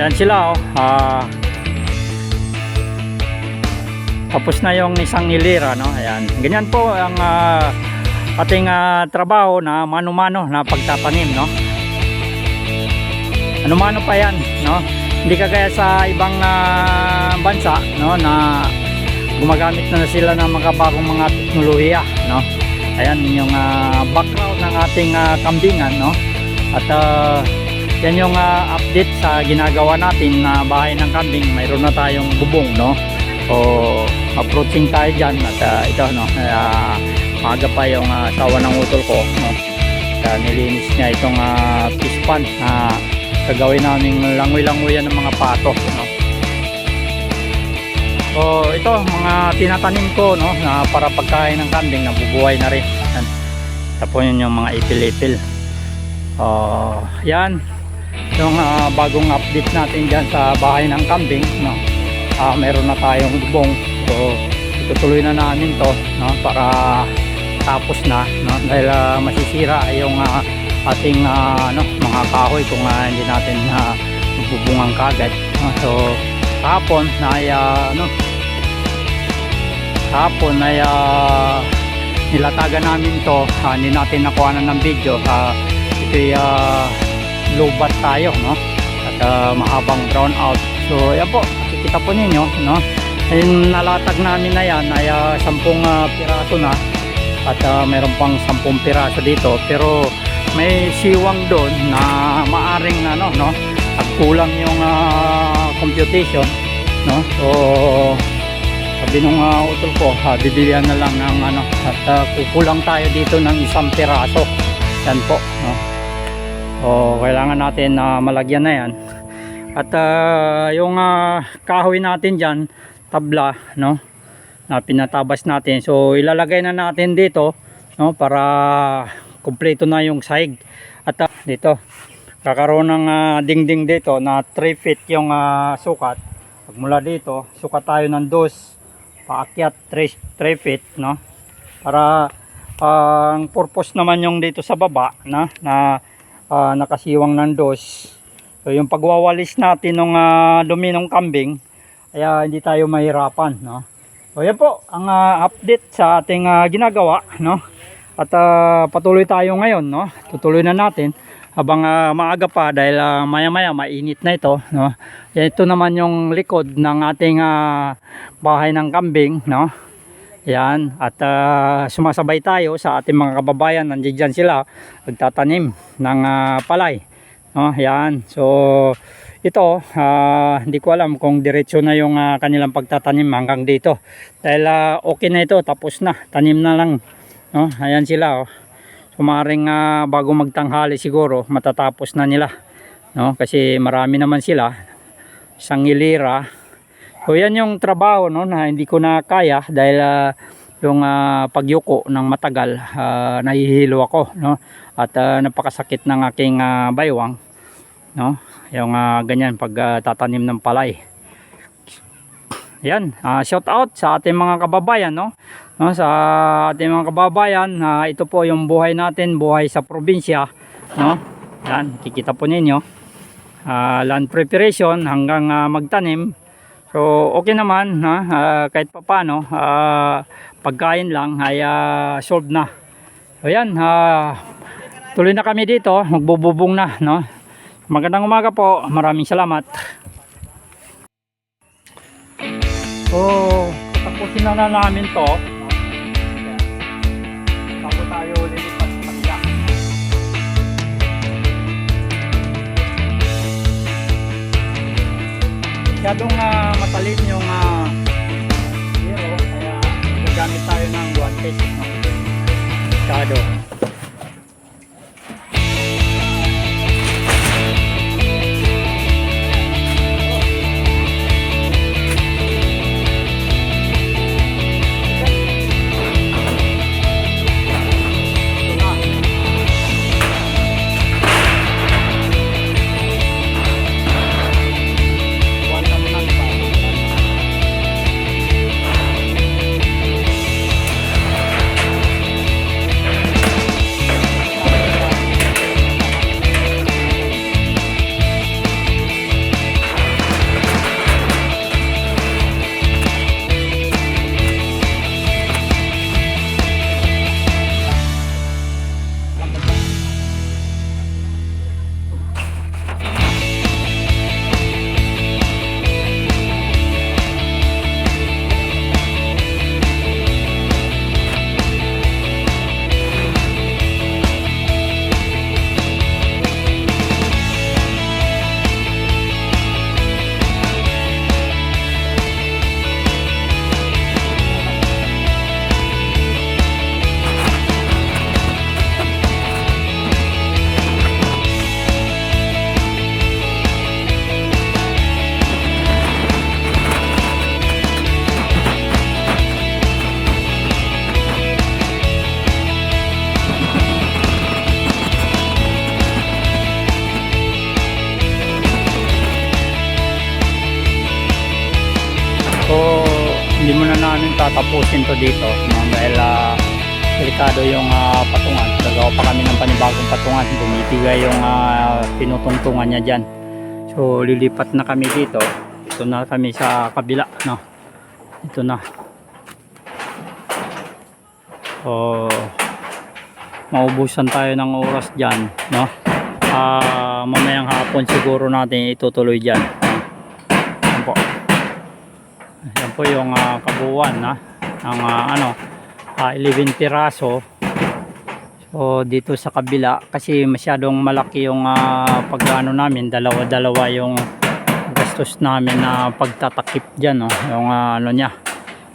Yan sila oh. Ah, tapos na yung isang nilira no. Ayan. Ganyan po ang ah, ating ah, trabaho na mano-mano na pagtatanim no. Ano-mano pa yan no. Hindi kagaya sa ibang ah, bansa no na gumagamit na sila ng mga bagong mga teknolohiya no. Ayan yung ah, background ng ating ah, kambingan no. At ah, yan yung ah, update sa ginagawa natin na bahay ng kambing. Mayroon na tayong bubong no. So approaching tayo dyan at ah, ito no. Uh, maaga pa yung ah, asawa ng utol ko no. Kaya nilinis niya itong uh, fish na gagawin namin langoy-langoyan ng mga pato no. So ito mga tinatanim ko no na para pagkain ng kambing nabubuhay na rin. Yan. Tapos yun yung mga ipil-ipil. Oh, yan. Yung ah, bagong update natin diyan sa bahay ng kambing no. Ah, meron na tayong bubong. So itutuloy na namin 'to no para tapos na no dahil ah, masisira yung ah, ating ah, ano mga kahoy kung ah, hindi natin uh, bubungan kagad. no? So hapon na ay ah, ano hapon ay ah, nilatagan namin to ah, hindi natin nakuha na ng video ah, ito ah, lubat tayo no? At ah, mahabang brown out so yan po makikita po ninyo no? Yung nalatag namin na yan ay ah, 10 ah, piraso na. At ah, meron pang 10 piraso dito. Pero may siwang doon na maaring ano no at kulang yung ah, computation no? So sabi nung uh, utol ko uh, bibilihan na lang ng ano at ah, kukulang tayo dito ng isang piraso. Yan po no so kailangan natin na malagyan na yan. At ah, yung ah, kahoy natin dyan tabla no? Na pinatabas natin. So ilalagay na natin dito no? Para kumpleto na yung sahig. At ah, dito kakaroon ng ah, dingding dito na 3 feet yung ah, sukat. Pag mula dito sukat tayo ng dos. Paakyat 3, 3 feet no? Para ah, ang purpose naman yung dito sa baba na na ah, nakasiwang ng dos so yung pagwawalis natin ng uh, dumi ng kambing kaya hindi tayo mahirapan no? So yan po ang ah, update sa ating ah, ginagawa no? At ah, patuloy tayo ngayon no? Tutuloy na natin habang ah, maaga pa dahil maya maya mainit na ito no? Ito naman yung likod ng ating ah, bahay ng kambing no yan. At ah, sumasabay tayo sa ating mga kababayan. Nandiyan dyan sila. Nagtatanim ng ah, palay. No? Yan. So ito ah, hindi ko alam kung diretso na yung ah, kanilang pagtatanim hanggang dito. Dahil ah, okay na ito. Tapos na. Tanim na lang. No? Ayan sila oh. Sumaring ah, bago magtanghali siguro matatapos na nila. No? Kasi marami naman sila. Isang ilira so yan yung trabaho no na hindi ko na kaya dahil ah, yung ah, pagyuko ng matagal ah, nahihilo ako no? At ah, napakasakit ng aking ah, baywang no? Yung ah, ganyan pag ah, tatanim ng palay. Yan ah, shout out sa ating mga kababayan no? No, sa ating mga kababayan na ito po yung buhay natin buhay sa probinsya no? Yan kikita po ninyo. Ah, land preparation hanggang ah, magtanim so okay naman ha? Ah, kahit papano ah, pagkain lang ay ah, solve na. So yan ah, tuloy na kami dito magbububong na no? Magandang umaga po. Maraming salamat. So tapusin na na namin to Masyadong ah, matalim yung uh, zero, kaya gagamit tayo ng guantes. No? Masyado. Tatapusin to dito no? dahil ah, delikado yung ah, patungan. Gagawa pa kami ng panibagong patungan. Bumibigay yung ah, pinutungtungan niya dyan. So lilipat na kami dito. Ito na kami sa kabila no? Ito na. So maubusan tayo ng oras dyan no? Ah, mamayang hapon siguro natin itutuloy dyan. Yan po. Yan po yung ah, kabuuan na ng ah, ano ah, 11 piraso so dito sa kabila kasi masyadong malaki yung uh, pagano namin dalawa dalawa yung gastos namin na pagtatakip dyan no? yung ah, ano niya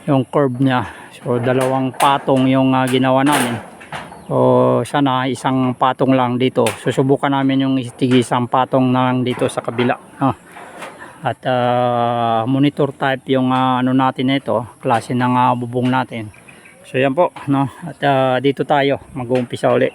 yung curve niya so dalawang patong yung ah, ginawa namin so sana isang patong lang dito susubukan namin yung isang patong lang dito sa kabila no? At ah, monitor type yung ah, ano natin ito klase ng ah, bubong natin. So yan po no? At ah, dito tayo mag-uumpisa uli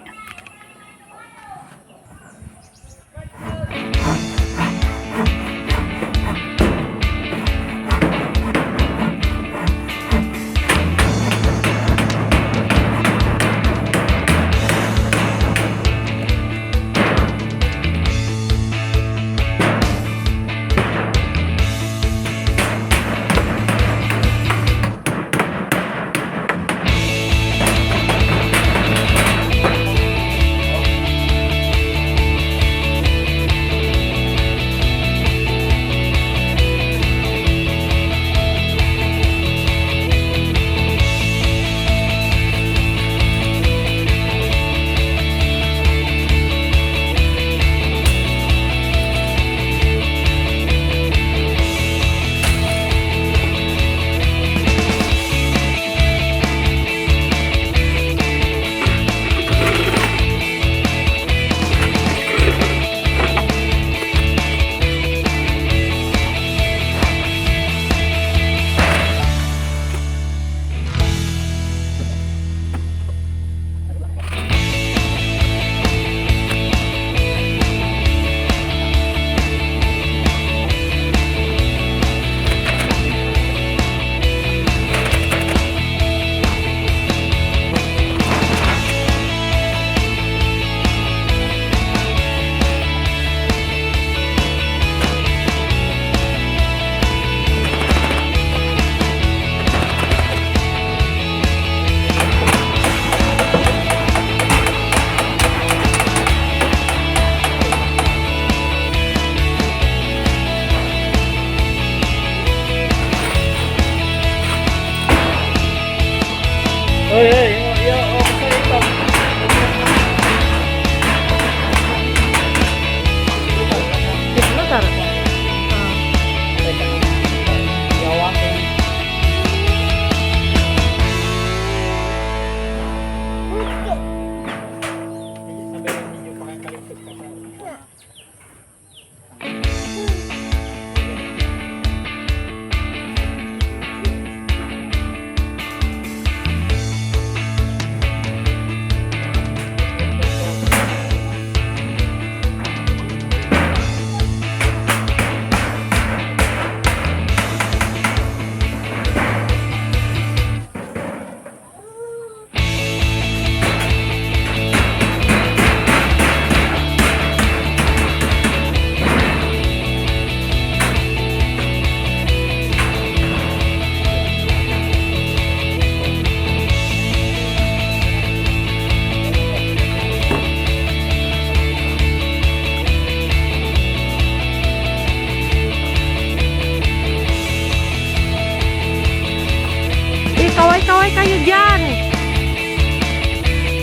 kayo dyan.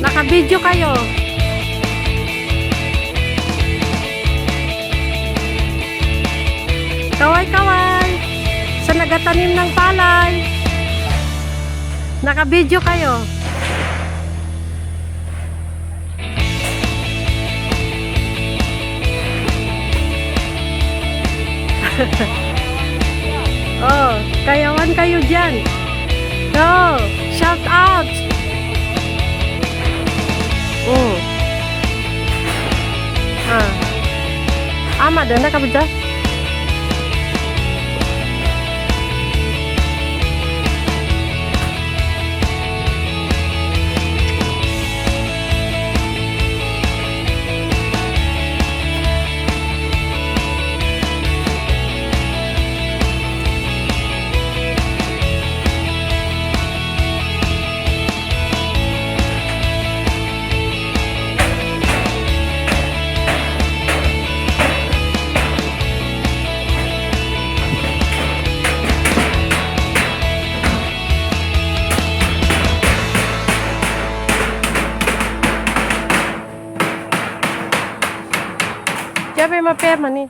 Nakabidyo kayo. Kaway-kaway. Sa nagatanim ng palay. Nakabidyo kayo. oh, kayawan kayo dyan. Go! Shout out! Oh. Ah. Ama, doon na ka ไปมาเป๊บมานี่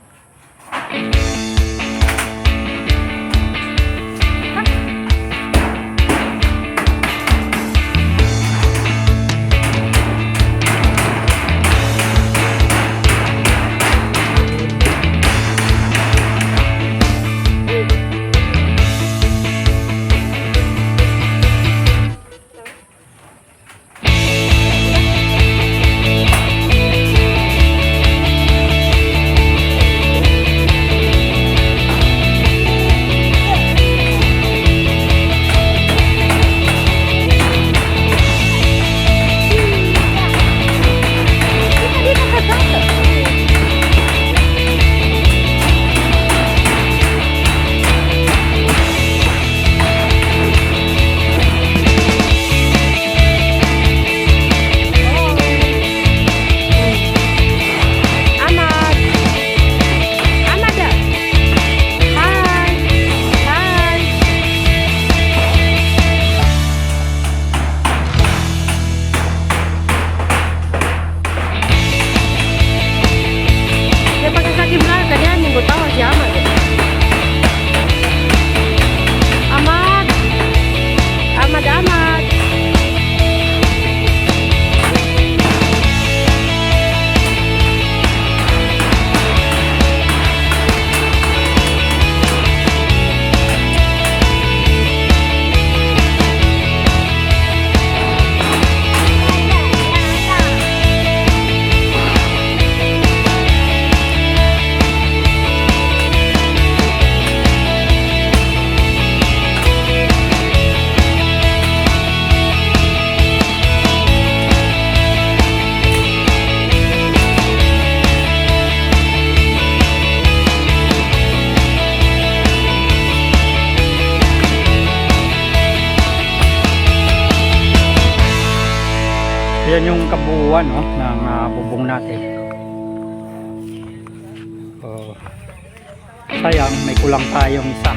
kabuuan no, ng ah, bubong natin. Oh, sayang, may kulang tayong isa.